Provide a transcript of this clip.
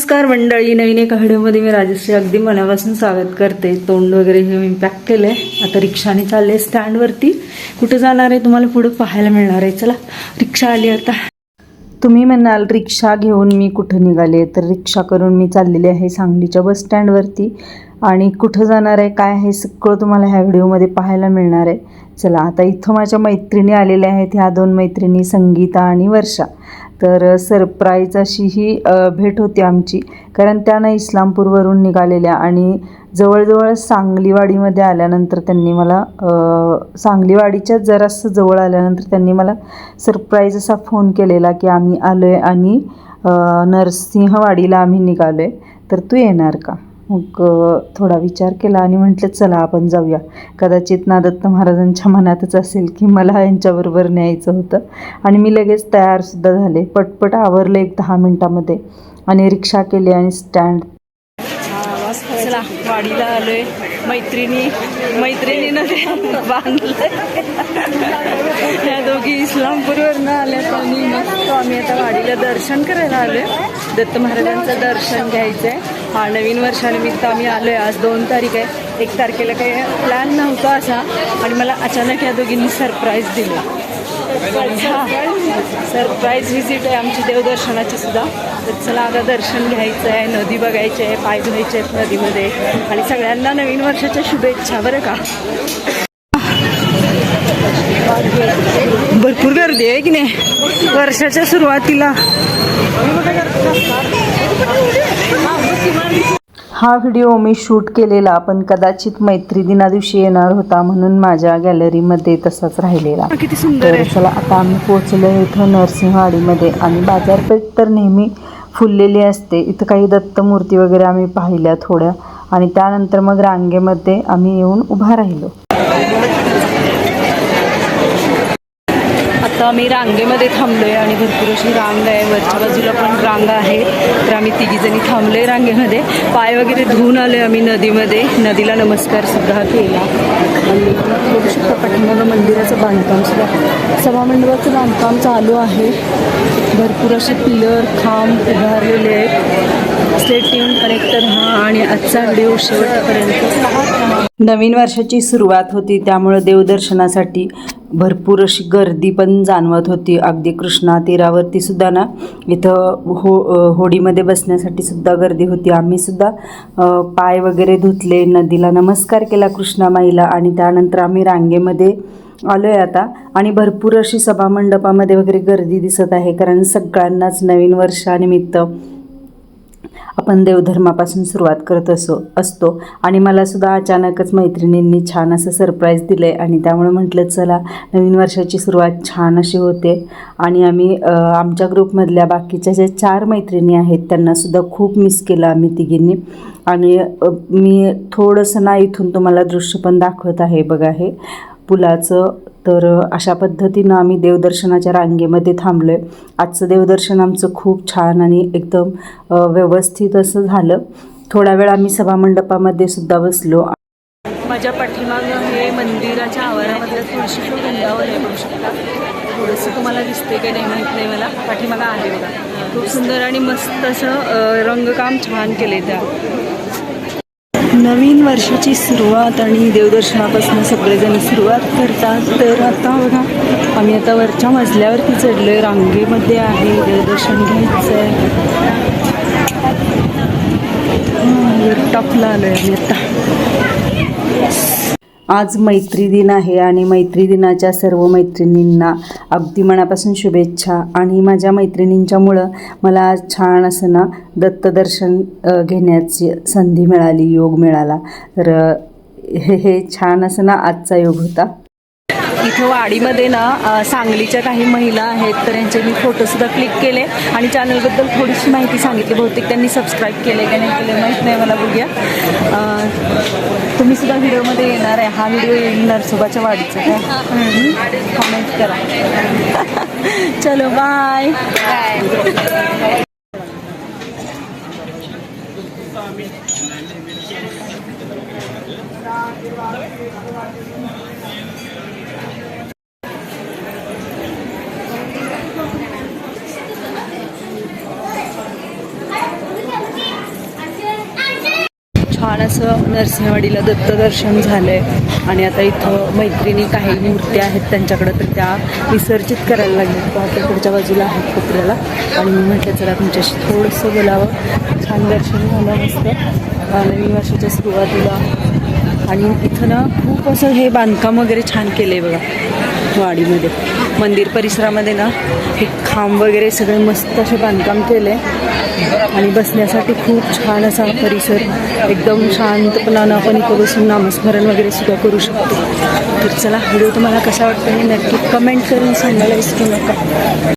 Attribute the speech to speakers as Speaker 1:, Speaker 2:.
Speaker 1: नमस्कार मंडळी नवीन एका व्हिडिओमध्ये मी राजश्री. अगदी मनापासून स्वागत करते. तोंड वगैरे हे मी पॅक केलं आहे आता रिक्षाने चालले स्टँडवरती कुठं जाणार आहे तुम्हाला पुढं पाहायला मिळणार आहे. चला रिक्षा आली आता. तुम्ही म्हणाल रिक्षा घेऊन मी कुठं निघाले? तर रिक्षा करून मी चाललेली आहे सांगलीच्या बस स्टँडवरती आणि कुठं जाणार आहे काय आहे सगळं तुम्हाला ह्या व्हिडिओमध्ये पाहायला मिळणार आहे. चला आता इथं माझ्या मैत्रिणी आलेल्या आहेत. ह्या दोन मैत्रिणी संगीता आणि वर्षा. तर सरप्राईज अशी ही भेट होती आमची. कारण त्यानं इस्लामपूरवरून निघालेल्या आणि जवळजवळ सांगलीवाडीमध्ये आल्यानंतर त्यांनी मला सांगलीवाडीच्या जरासं जवळ आल्यानंतर त्यांनी मला सरप्राईज असा फोन केलेला की आम्ही आलो आहे आणि नरसिंहवाडीला आम्ही निघालो आहे तर तू येणार का? मग थोडा विचार केला आणि म्हटलं चला आपण जाऊया. कदाचित ना दत्त महाराजांच्या मनातच असेल की मला यांच्याबरोबर न्यायचं होतं. आणि मी लगेच तयारसुद्धा झाले. पटपट आवरलं एक दहा मिनटामध्ये आणि रिक्षा केली आणि स्टँड चला वाडीला आलोय. मैत्रिणी मैत्रिणीनं ते बांधलं ह्या दोघी इस्लामपूरवरनं आल्यात आणि मस्त आम्ही आता वाडीला दर्शन करायला आलोय. दत्त महाराजांचं दर्शन घ्यायचं आहे हा नवीन वर्षानिमित्त आम्ही आलो आहे आज दोन तारीख आहे. एक तारखेला काही प्लॅन नव्हता असा. आणि मला अचानक या दोघींनी सरप्राईज दिला. सरप्राईज व्हिजिट आहे आमची देवदर्शनाची सुद्धा. तर चला आता दर्शन घ्यायचं आहे नदी बघायची आहे पाय धुवायचे आहेत नदीमध्ये. आणि सगळ्यांना नवीन वर्षाच्या शुभेच्छा बरं का? गर्दी आहे की नाही? वर्षाच्या सुरुवातीला. हा व्हिडिओ मी शूट केलेला पण कदाचित मैत्री दिना दिवशी येणार होता म्हणून माझ्या गॅलरीमध्ये तसाच राहिलेला. किती सुंदर चला आता आम्ही पोहोचलो इथं नरसिंहवाडीमध्ये. आणि बाजारपेठ तर नेहमी फुललेली असते. इथं काही दत्त मूर्ती वगैरे आम्ही पाहिल्या थोड्या. आणि त्यानंतर मग रांगेमध्ये आम्ही येऊन उभा राहिलो. तर आम्ही रांगेमध्ये थांबलो आहे आणि भरपूर अशी रांग आहे. वरच्या बाजूला पण रांग आहे. तर आम्ही तिघीजणी थांबलोय रांगेमध्ये. पाय वगैरे धुवून आलोय आम्ही नदीमध्ये. नदीला नमस्कार सुद्धा केला. आणि बघू शकता पाठीमागं मंदिराचं बांधकाम सुद्धा. सभामंडपाचं बांधकाम चालू आहे. भरपूर असे पिलर खांब उभारलेले ट्यून कनेक्टर हा आणि आजचा व्हिडिओ शेवटपर्यंत नवीन वर्षाची सुरुवात होती त्यामुळं देवदर्शनासाठी भरपूर अशी गर्दी पण जाणवत होती. अगदी कृष्णा तीरावरती सुद्धा ना इथं हो होडीमध्ये बसण्यासाठी सुद्धा गर्दी होती. आम्ही सुद्धा पाय वगैरे धुतले नदीला नमस्कार केला कृष्णा माईला आणि त्यानंतर आम्ही रांगेमध्ये आलो आहे आता. आणि भरपूर अशी सभामंडपामध्ये वगैरे गर्दी दिसत आहे कारण सगळ्यांनाच नवीन वर्षानिमित्त आपण देवधर्मापासून सुरुवात करत असो असतो. आणि मला सुद्धा अचानकच मैत्रिणींनी छान असं सरप्राईज दिलं आहे आणि त्यामुळे म्हटलं चला नवीन वर्षाची सुरुवात छान अशी होते. आणि आम्ही आमच्या ग्रुपमधल्या बाकीच्या ज्या चार मैत्रिणी आहेत त्यांनासुद्धा खूप मिस केलं आम्ही तिघींनी. आणि मी थोडंसं ना इथून तुम्हाला दृश्य पण दाखवत आहे बघा हे. पुलाचं तर अशा पद्धतीनं आम्ही देवदर्शनाच्या रांगेमध्ये थांबलो आहे आजचं देवदर्शन आमचं खूप छान आणि एकदम व्यवस्थित असं झालं. थोडा वेळ आम्ही सभामंडपामध्ये सुद्धा बसलो. माझ्या पाठीमागं हे मंदिराच्या आवारामधलं तुळशी वृंदावन आहे बघू शकता. थोडंसं तुम्हाला दिसते की नाही माहीत नाही मला. पाठीमागं आहे बघा. खूप सुंदर आणि मस्त असं रंगकाम छान केले त्या. नवीन वर्षाची सुरुवात आणि देवदर्शनापासून सगळेजण सुरुवात करतात. तर आता बघा आम्ही आता वरच्या मजल्यावरती चढलो आहे रांगेमध्ये आहे देवदर्शन घ्यायचं आहे टॉपला आलो आहे आम्ही आता. आज मैत्री दिन आहे आणि मैत्री दिनाच्या सर्व मैत्रिणींना अगदी मनापासून शुभेच्छा. आणि माझ्या मैत्रिणींच्यामुळं मला आज छान असं ना दत्तदर्शन घेण्याची संधी मिळाली योग मिळाला. तर हे हे छान असं ना आजचा योग होता. इथं वाडीमध्ये ना सांगलीच्या काही महिला आहेत तर यांचे मी फोटोसुद्धा क्लिक केले आणि चॅनलबद्दल थोडीशी माहिती सांगितली. बहुतेक त्यांनी सबस्क्राईब केले का नाही केले माहीत नाही मला बघूया. तुम्ही सुद्धा व्हिडिओमध्ये येणार आहे. हा व्हिडिओ येईल नरसोबाच्या वाडीचा. काय कमेंट करा. चलो बाय छान असं नरसिंहवाडीला दत्तदर्शन झालं आहे आणि आता इथं मैत्रिणी काही मूर्त्या आहेत त्यांच्याकडं तर त्या विसर्जित करायला लागल्या त्या पुढच्या बाजूला आहेत कोपऱ्याला आणि मी म्हटलं चला तुमच्याशी थोडंसं बोलावं. छान दर्शन झालं मस्त. नवीन वर्षाच्या सुरुवातीला. आणि इथं ना खूप असं हे बांधकाम वगैरे छान केलं आहे बघा. वाडीमध्ये. मंदिर परिसरामध्ये ना हे खांब वगैरे सगळे मस्त असे बांधकाम केले आणि बसण्यासाठी खूप छान असा परिसर. एकदम शांतपणानं आपण इथं बसून नामस्मरण वगैरे सुद्धा करू शकतो. तर चला व्हिडिओ तुम्हाला कसा वाटतो हे नक्की कमेंट करून सांगायला विसरू नका.